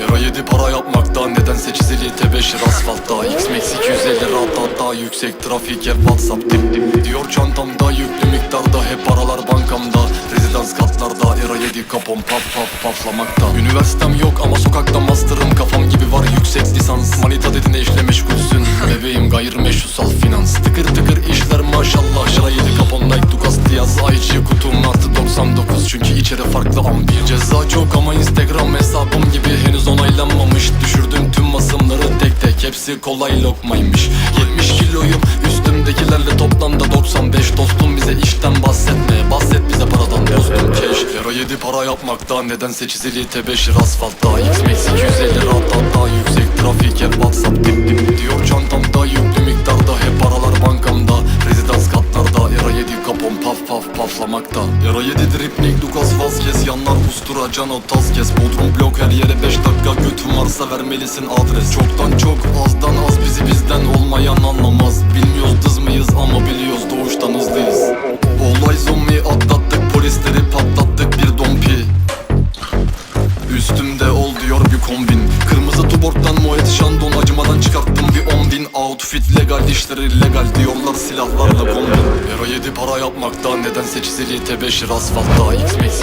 Euro 7 para yapmakta nedense çizili tebeşir asfaltta. X Max 250 rahat yüksek trafik hep Whatsapp dip dip Diyor çantamda. Yüklü miktarda hep paralar bankamda. Rezidans katlarda Euro 7 kapon paf paf paflamakta. Üniversitem yok ama sokakta master'ım kafam gibi var yüksek lisans. Manita dedin işle meşgulsün. Bebeğim gayrimeşrusal finans. Tıkır tıkır işler maşallah. Şara 7 kapon like Dukas Diaz IC kutum artı 99 Çünkü içeri farklı ambiyan Ceza çok ama instagram hesabım gibi henüz onaylanmamış. Düşürdüm tüm masımları tek tek. Hepsi kolay lokmaymış. 70 kiloyum üstümdekilerle toplamda 95 Dostum. Bize işten bahsetme bahset bize paradan dostum. Keş Euro 7 para yapmakta nedense çizili tebeşir asfaltta. X Max 250 rahat hatta yüksek trafik paflamakta Euro 7 dripling Lucas Vazquez Yanlar ustura Cano Tazkes Bodrum blok her yere 5 dakika götün varsa vermelisin adres. Çoktan çok azdan az bizi bizden diyorlar silahlarla kombin Euro 7 para yapmakta nedense çizili tebeşir asfaltta X Max